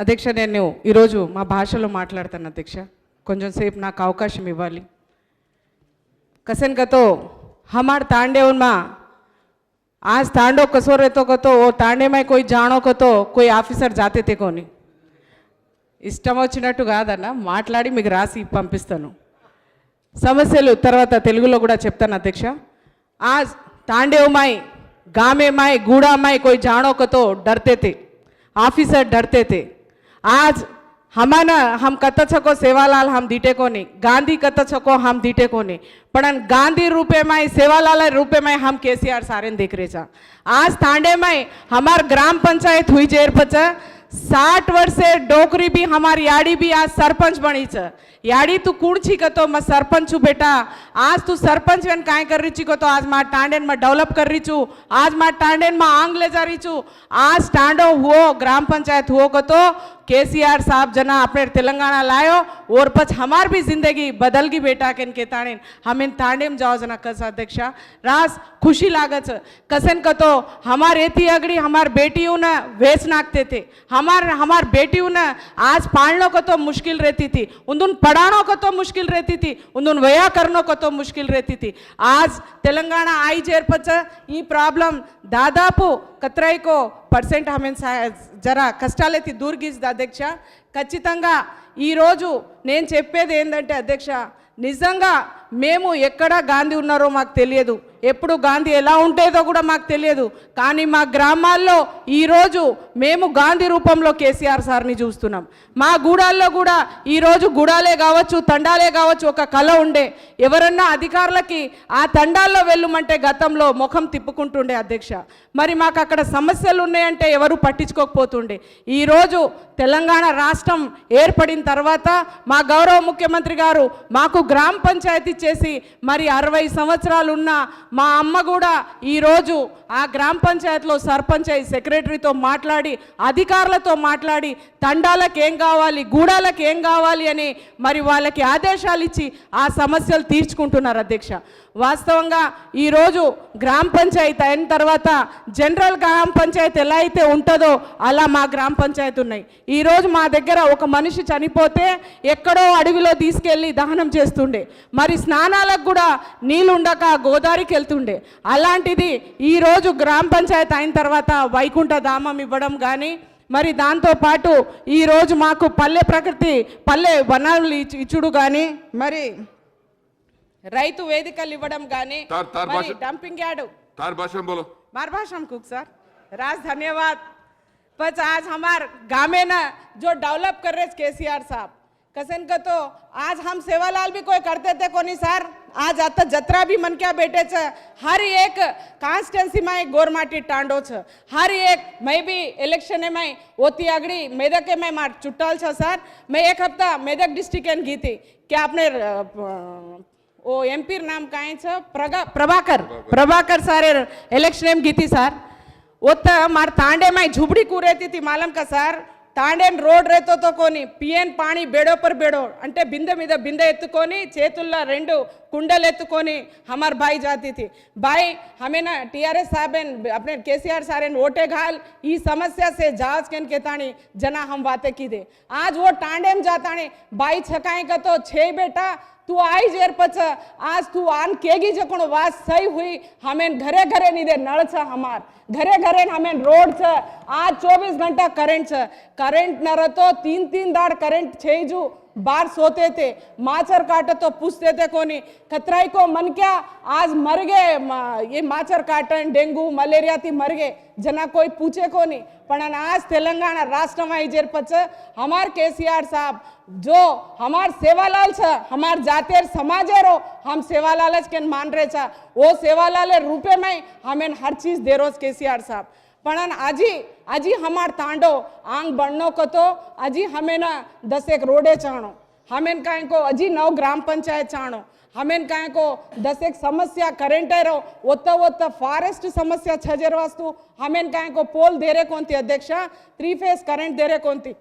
అధ్యక్ష నేను ఈరోజు మా భాషలో మాట్లాడతాను అధ్యక్ష కొంచెం సేపు నాకు అవకాశం ఇవ్వాలి कसन का तो हमार तांडे उनमा आज तांडो कसो रहतो को तो वो तांडे में कोई जानो को तो कोई ఆఫీసర్ జాతే తే కోని ఇష్టం వచ్చినట్టు కాదన్న మాట్లాడి మీకు రాసి పంపిస్తాను సమస్యలు తర్వాత తెలుగులో కూడా చెప్తాను అధ్యక్ష आज तांडे माई गामे माई गूड़ा माई कोई जानो को तो आज हमारा हम कत छको सेवालाल हम दीटे को नहीं। गांधी कत छको हम दीटे को नहीं। पण गांधी रूपे में सेवालाल रूपे में हम केसीआर सारेन देख रहे छा आज तांडे में हमार ग्राम पंचायत हुई जेर पच साठ वर्षे डोकरी भी हमार याडी भी आज सरपंच बनी छ याडी तू कूड़ छी कतो? मैं सरपंच छू बेटा। आज तू सरपंच वेन काय कर रही छी कतो? आज मार टांडेन में डेवलप कर रही छू। आज मार टांडेन में आंग ले जा रही छू। आज टांडो हुओ ग्राम पंचायत हुओ कतो? केसीआर साहब जना अपने तेलंगाना लायो, और पच हमार भी ज़िंदगी बदल गई बेटा के इनके ताने हम इन ताने में जाओ जना कस अध्यक्षा। रास, खुशी लागत कसन का तो हमार एती अगड़ी हमार बेटियों ने वेस नाकते थे। हमार हमार बेटियों ने आज पालनों को तो मुश्किल रहती थी। उन दिन पढ़ानों को तो मुश्किल रहती थी। उन दिन व्यय करनों का तो मुश्किल रहती थी। आज तेलंगाना आई जेर पच ये प्रॉब्लम दादापू कतराई को परसेंट हमें జర కష్టాలైతే దూర్గిస్తుంది అధ్యక్ష. ఖచ్చితంగా ఈరోజు నేను చెప్పేది ఏంటంటే అధ్యక్ష నిజంగా మేము ఎక్కడ గాంధీ ఉన్నారో మాకు తెలియదు. ఎప్పుడు గాంధీ ఎలా ఉండేదో కూడా మాకు తెలియదు. కానీ మా గ్రామాల్లో ఈరోజు మేము గాంధీ రూపంలో కేసీఆర్ సార్ని చూస్తున్నాం. మా గూడాల్లో కూడా ఈరోజు గూడాలే కావచ్చు తండాలే కావచ్చు ఒక కళ ఉండే. ఎవరన్నా అధికారులకి ఆ తండాల్లో వెళ్ళమంటే గతంలో ముఖం తిప్పుకుంటుండే అధ్యక్ష. మరి మాకు అక్కడ సమస్యలు ఉన్నాయంటే ఎవరు పట్టించుకోకపోతుండే. ఈరోజు తెలంగాణ రాష్ట్రం ఏర్పడిన తర్వాత మా గౌరవ ముఖ్యమంత్రి గారు మాకు గ్రామ పంచాయతీ చేసి మరి అరవై సంవత్సరాలు ఉన్న మా అమ్మ కూడా ఈరోజు ఆ గ్రామ పంచాయతీలో సర్పంచ్ అయి సెక్రటరీతో మాట్లాడి అధికారులతో మాట్లాడి తండాలకు ఏం కావాలి గూడాలకు ఏం కావాలి అని మరి వాళ్ళకి ఆదేశాలు ఇచ్చి ఆ సమస్యలు తీర్చుకుంటున్నారు అధ్యక్ష. వాస్తవంగా ఈరోజు గ్రామ పంచాయతీ అయిన తర్వాత జనరల్ గ్రామ పంచాయతీ ఎలా అయితే ఉంటుందో అలా మా గ్రామ పంచాయతీ ఉన్నాయి. ఈరోజు మా దగ్గర ఒక మనిషి చనిపోతే ఎక్కడో అడవిలో తీసుకెళ్ళి దహనం చేస్తుండే. మరి స్నానాలకు కూడా నీళ్ళు ఉండక గోదావరికి వెళ్తుండే. అలాంటిది ఈరోజు గ్రామ పంచాయతీ అయిన తర్వాత వైకుంఠ ధామం ఇవ్వడం కానీ మరి దాంతోపాటు ఈరోజు మాకు పల్లె ప్రకృతి పల్లె వనాలు ఇచ్చుడు కానీ మరి రైతు వేదికలు ఇవ్వడం కానీ తార్- తార్ మరి భాష- డంపింగ్ యార్డ్ तार भाषा में बोलो मारभाषा में कुक सर राज धन्यवाद पच आज हमार गामे न जो डेवलप कर रहे केसीआर साहब कसन का तो आज हम सेवालाल भी कोई करते थे कोनी सर आज आता जत्रा भी मन क्या बेटे छ हर एक कांस्टेंसी में एक गोरमाटी टांडो छ हर एक मैं भी इलेक्शन में होती अगड़ी मेदक में मार चुट्टाल छ सर मैं एक हफ्ता मेदक डिस्ट्रिक्ट एन गई थी क्या आपने ఓ ఎంపీ नाम का है प्रगा प्रभाकर प्रभाकर सारे इलेक्शन में गीती सर वो तो मार तांडे में झुबड़ी సార్. थी తాండేన్ రోడ్ రేతోతో కొని పిఎన్ పాణి బేడో పర్ బేడో. అంటే బిందె మీద బిందె ఎత్తుకొని చేతుల్లో రెండు కుండలు ఎత్తుకొని హమర్ బాయ్ జాతి బాయ్ హమేనా టీఆర్ఎస్ సాహెబ్ అప్నే కేసీఆర్ సారెన్ ఓటే ఘాల్. ఈ సమస్య సే జాజ్ కెన్ కేతాణి జనా హమ్ బాతే కీదే. ఆజ్ ఓ టాండేం జాతాణి బాయ్ ఛకాయి కా ఛే బేటా छकाए का तो छे बेटा तू आई जेर पछ आज तू आन केगी जकोण वास सही हुई हमें घरे घरे निदे नळ छ हमार घरे घरे हमें रोड छ आज 24 घंटा करंट छ करंट न रहतो तीन तीन दाड़ बार बाहर सोते थे माचर काटे तो पूछते थे कोनी। खतराई को मन क्या? आज मर गए मा- ये माचर काटन डेंगू मलेरिया थी मर गए। जना कोई पूछे कोनी। पण आज तेलंगाना राष्ट्र में जेर पच हमार केसीआर साहब जो हमार सेवालाल छ हमार जातेर समाजेरो हम सेवालाल के मान रहे छ। वो सेवालाल रूपे में हमें हर चीज दे रोज केसीआर साहब। पढ़न। अजी अजी हमार तांडो, आंग बढ़नो को तो अजी हमें ना दस एक रोडे चाणो। हमें का को अजी नौ ग्राम पंचायत चाणो। हमें का को दस एक समस्या करेंट है रो। ओत ओत फॉरेस्ट समस्या छजर वास्तु। हमें का को पोल दे रहे कौन थी अध्यक्ष हाँ? थ्री करेंट दे रहे कौन थी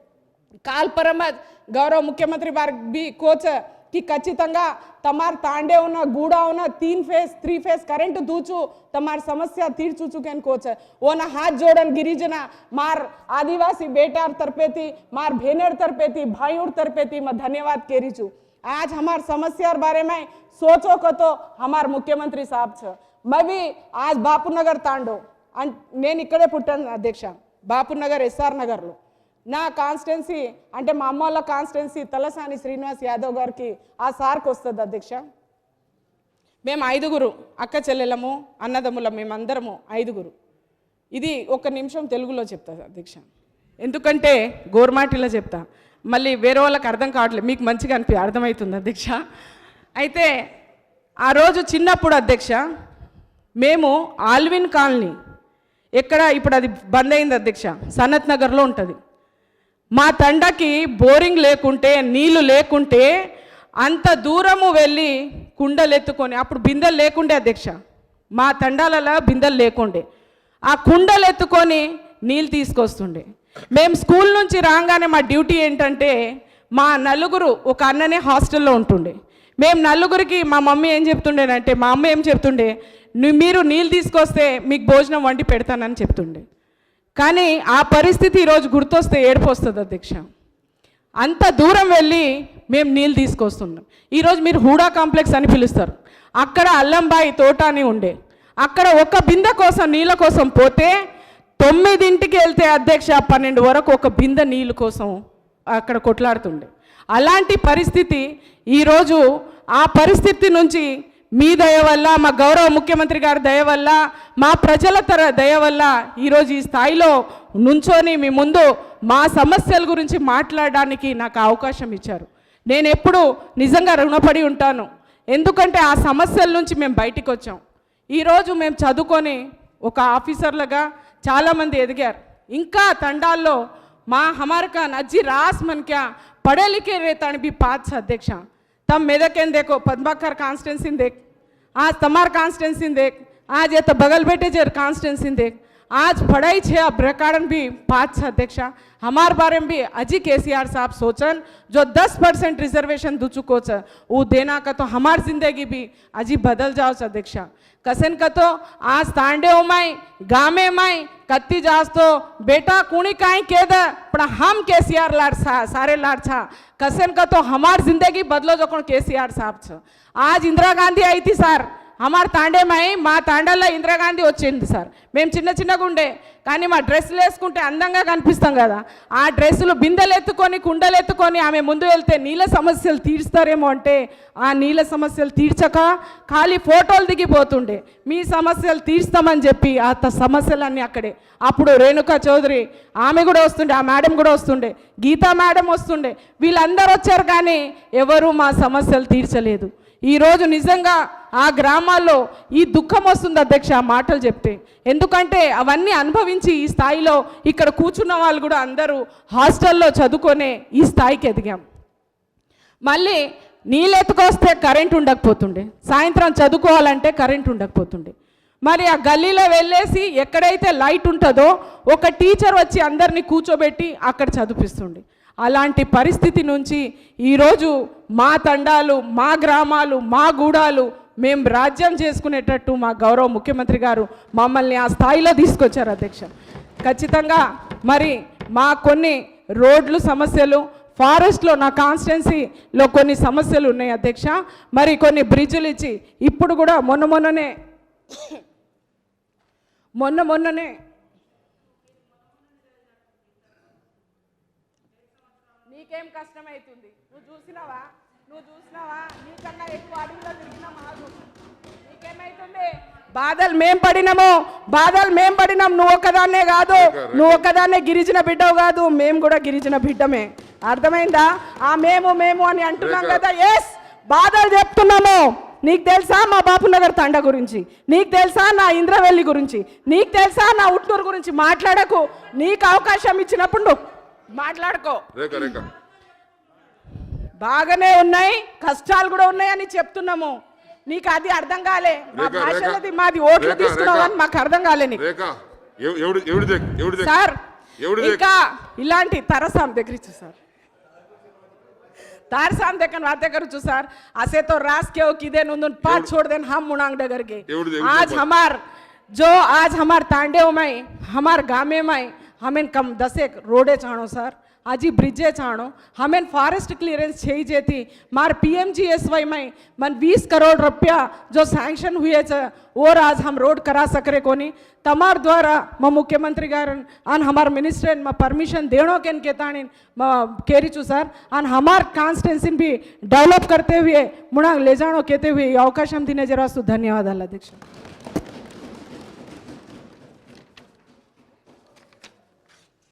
काल परमज गौरव मुख्यमंत्री बार भी कोच కి ఖచ్చితంగా తమారు తాండే ఉన్న గూడా ఉన్న తీన్ ఫేస్ త్రీ ఫేస్ కరెంటు దూచు తమారు సమస్య తీర్చుచుకి అనుకోవచ్చు ఓన హాత్ జోడన్ గిరిజన మార్ ఆదివాసీ બેટાર તરફેથી માર ભેનર તરફેથી ભાઈઓર તરફેથી માં ધન્યવાદ કેરી છું આજ હમાર સમસ્યાર બારે મેં સોચો કતો હમાર મુખ્યમંત્રી સાહેબ છે મેં બી આજ બાપુનગર તાંડો અને મેં ઇકડે પુટ્ટન અધ્યક્ષ બાપુનગર એસઆર નગરలో నా కాన్స్టెన్సీ అంటే మా అమ్మ వాళ్ళ కాన్స్టెన్సీ తలసాని శ్రీనివాస్ యాదవ్ గారికి ఆ సార్కి వస్తుంది అధ్యక్ష. మేము ఐదుగురు అక్క చెల్లెలము అన్నదమ్ములం మేమందరము ఐదుగురు. ఇది ఒక నిమిషం తెలుగులో చెప్తా అధ్యక్ష. ఎందుకంటే గోర్మాటిలో చెప్తా. మళ్ళీ వేరే వాళ్ళకి అర్థం కావట్లేదు మీకు మంచిగా అనిపి అర్థమవుతుంది అధ్యక్ష. అయితే ఆ రోజు చిన్నప్పుడు అధ్యక్ష మేము ఆల్విన్ కాలనీ ఎక్కడ ఇప్పుడు అది బంద్ అయింది అధ్యక్ష సనత్ నగర్లో ఉంటుంది. మా తండకి బోరింగ్ లేకుంటే నీళ్ళు లేకుంటే అంత దూరము వెళ్ళి కుండలు ఎత్తుకొని అప్పుడు బిందెలు లేకుండే అధ్యక్ష. మా తండాలలో బిందెలు లేకుండే. ఆ కుండలు ఎత్తుకొని నీళ్ళు తీసుకొస్తుండే. మేము స్కూల్ నుంచి రాగానే మా డ్యూటీ ఏంటంటే మా నలుగురు ఒక అన్ననే హాస్టల్లో ఉంటుండే. మేము నలుగురికి మా మమ్మీ ఏం చెప్తుండేనంటే మా అమ్మ ఏం చెప్తుండే మీరు నీళ్ళు తీసుకొస్తే మీకు భోజనం వండి పెడతానని చెప్తుండే. కానీ ఆ పరిస్థితి ఈరోజు గుర్తొస్తే ఏడుపు వస్తుంది అధ్యక్ష. అంత దూరం వెళ్ళి మేము నీళ్ళు తీసుకొస్తున్నాం. ఈరోజు మీరు హూడా కాంప్లెక్స్ అని పిలుస్తారు. అక్కడ అల్లంబాయి తోట అని ఉండే. అక్కడ ఒక బిందె కోసం నీళ్ళ కోసం పోతే తొమ్మిదింటికి వెళ్తే అధ్యక్ష పన్నెండు వరకు ఒక బిందె నీళ్ళు కోసం అక్కడ కొట్లాడుతుండే. అలాంటి పరిస్థితి ఈరోజు ఆ పరిస్థితి నుంచి మీ దయ వల్ల మా గౌరవ ముఖ్యమంత్రి గారి దయ వల్ల మా ప్రజల తర దయ వల్ల ఈరోజు ఈ స్థాయిలో నుంచొని మీ ముందు మా సమస్యల గురించి మాట్లాడడానికి నాకు అవకాశం ఇచ్చారు నేను ఎప్పుడు నిజంగా రుణపడి ఉంటాను ఎందుకంటే ఆ సమస్యల నుంచి మేము బయటికి వచ్చాం ఈరోజు మేము చదువుకొని ఒక ఆఫీసర్లుగా చాలామంది ఎదిగారు ఇంకా తండాల్లో మా हमारे का नज्जी रास मन क्या पढ़े लिखे रहता भी पाँच अध्यक्ष तब मेदक एन देखो पद्माकर कॉन्स्टेंसी देख आज तमार कॉन्स्टेंसी देख, आज ये तो बगल बेटे जर कॉन्स्टेंसी देख। आज पढ़ाई छे अब रिकॉर्डन भी पाँच अध्यक्षा हमारे बारे में भी अजी के सी आर साहब सोचन, जो दस परसेंट रिजर्वेशन दू चुको छ वो देना का तो हमार ज़िंदगी भी अजी बदल जाओ छ अध्यक्षा। कसन का तो आज तांडे माई, गामे माई, कत्ती जास तो बेटा कुणी काई केद पण हम केसीआर लाड सा, सारे लाड छा કસેન કહો તો હમાર જિંદગી બદલો જો કોણ કેસીઆર સાહેબ છે. આજ ઇન્દિરા ગાંધી આવી હતી સર అమార్ తాండేమై మా తాండల్లో ఇందిరాగాంధీ వచ్చింది సార్. మేము చిన్న చిన్నగా ఉండే కానీ మా డ్రెస్సులు వేసుకుంటే అందంగా కనిపిస్తాం కదా. ఆ డ్రెస్సులు బిందెలు ఎత్తుకొని కుండలు ఎత్తుకొని ఆమె ముందు వెళ్తే నీళ్ళ సమస్యలు తీరుస్తారేమో అంటే ఆ నీళ్ళ సమస్యలు తీర్చక ఖాళీ ఫోటోలు దిగిపోతుండే. మీ సమస్యలు తీర్స్తామని చెప్పి ఆ సమస్యలన్నీ అక్కడే. అప్పుడు రేణుకా చౌదరి ఆమె కూడా వస్తుండే ఆ మేడం కూడా వస్తుండే గీతా మేడం వస్తుండే. వీళ్ళందరూ వచ్చారు కానీ ఎవరు మా సమస్యలు తీర్చలేదు. ఈరోజు నిజంగా ఆ గ్రామాల్లో ఈ దుఃఖం వస్తుంది అధ్యక్ష ఆ మాటలు చెప్తే. ఎందుకంటే అవన్నీ అనుభవించి ఈ స్థాయిలో ఇక్కడ కూర్చున్న వాళ్ళు కూడా అందరూ హాస్టల్లో చదువుకొనే ఈ స్థాయికి ఎదిగాం. మళ్ళీ నీళ్ళెత్తుకొస్తే కరెంట్ ఉండకపోతుండే. సాయంత్రం చదువుకోవాలంటే కరెంట్ ఉండకపోతుండే. మరి ఆ గల్లీలో వెళ్ళేసి ఎక్కడైతే లైట్ ఉంటుందో ఒక టీచర్ వచ్చి అందరినీ కూర్చోబెట్టి అక్కడ చదివిస్తుండే అలాంటి పరిస్థితి నుంచి ఈరోజు మా తండాలు మా గ్రామాలు మా గూడాలు మేము రాజ్యం చేసుకునేటట్టు మా గౌరవ ముఖ్యమంత్రి గారు మమ్మల్ని ఆ స్థాయిలో తీసుకొచ్చారు అధ్యక్ష. ఖచ్చితంగా మరి మా కొన్ని రోడ్లు సమస్యలు ఫారెస్ట్లో నా కాన్స్టిట్యున్సీలో కొన్ని సమస్యలు ఉన్నాయి అధ్యక్ష. మరి కొన్ని బ్రిడ్జులు ఇచ్చి ఇప్పుడు కూడా మొన్న మొన్ననే మొన్న మొన్ననే నీకేం కష్టమవుతుంది నువ్వు చూసినావా? నువ్వు చూసినావా? నీకన్నా ఎక్కువ అడవిలో తిరిగినా మాకు నీకేమైతుంది? బాధలు మేం పడినాము బాధలు మేం పడినాం. నువ్వు ఒక్కదాన్నే కాదు నువ్వు ఒక్కదాన్నే గిరిజన బిడ్డవు కాదు. మేము కూడా గిరిజన బిడ్డమే. అర్థమైందా? ఆ మేము మేము అని అంటున్నాం కదా? ఎస్ బాధలు చెప్తున్నాము. నీకు తెలుసా మా బాపునగర్ తండ గురించి? నీకు తెలుసా నా ఇంద్రవెల్లి గురించి? నీకు తెలుసా నా ఉట్నూరు గురించి? మాట్లాడకు. నీకు అవకాశం ఇచ్చినప్పుడు నువ్వు మాట్లాడుకో బాగానే ఉన్నాయి కష్టాలు కూడా ఉన్నాయని చెప్తున్నాము నీకు అది అర్థం కాలే మా రేఖ, రేఖ. భాషలది మాది ఓట్లు రేఖ, తీసుకున్నావు రేఖ. అని మాకు అర్థం కాలే నీకు రేఖ ఎవ- ఎవడు ఎవడు దేక్ ఎవడు దేక్ సార్ ఎవడు దేక్ ఇంకా ఇలాంటి తరసాం దగ్గర ఇచ్చు సార్ तार साम देखन वाते करू छु सर असे तो रास के किदे नुंदुन पाठ छोड़ देन हम मुणांग डगर के एवढं- एवढं आज बोल. हमार जो आज हमार तांडेव में हमार गामे में हमें कम दसेक रोडे चाणो सर આજે બ્રિજે જાણો હમેન ફોરેસ્ટ ક્લિયરન્સ છે જેથી માર પીએમજીએસવાયમાં મન વીસ કરોડ રૂપિયા જો સેન્શન હુએ છે ઓર આજ હમ રોડ કરા સકરે કોની તમાર દ્વારા મ મુખ્યમંત્રી ગારન અન હમાર મિનિસ્ટર મ પરમિશન દેણો કેન કેતાણીન મ કેરીચુ સર અન હમાર કોન્સ્ટેન્સીન ભી ડેવલપ કરતે હુએ મુણા લેજાણો કેતે હુએ અવકાશ હમ દિને જરા ધન્યવાદ અલ અધ્યક્ષ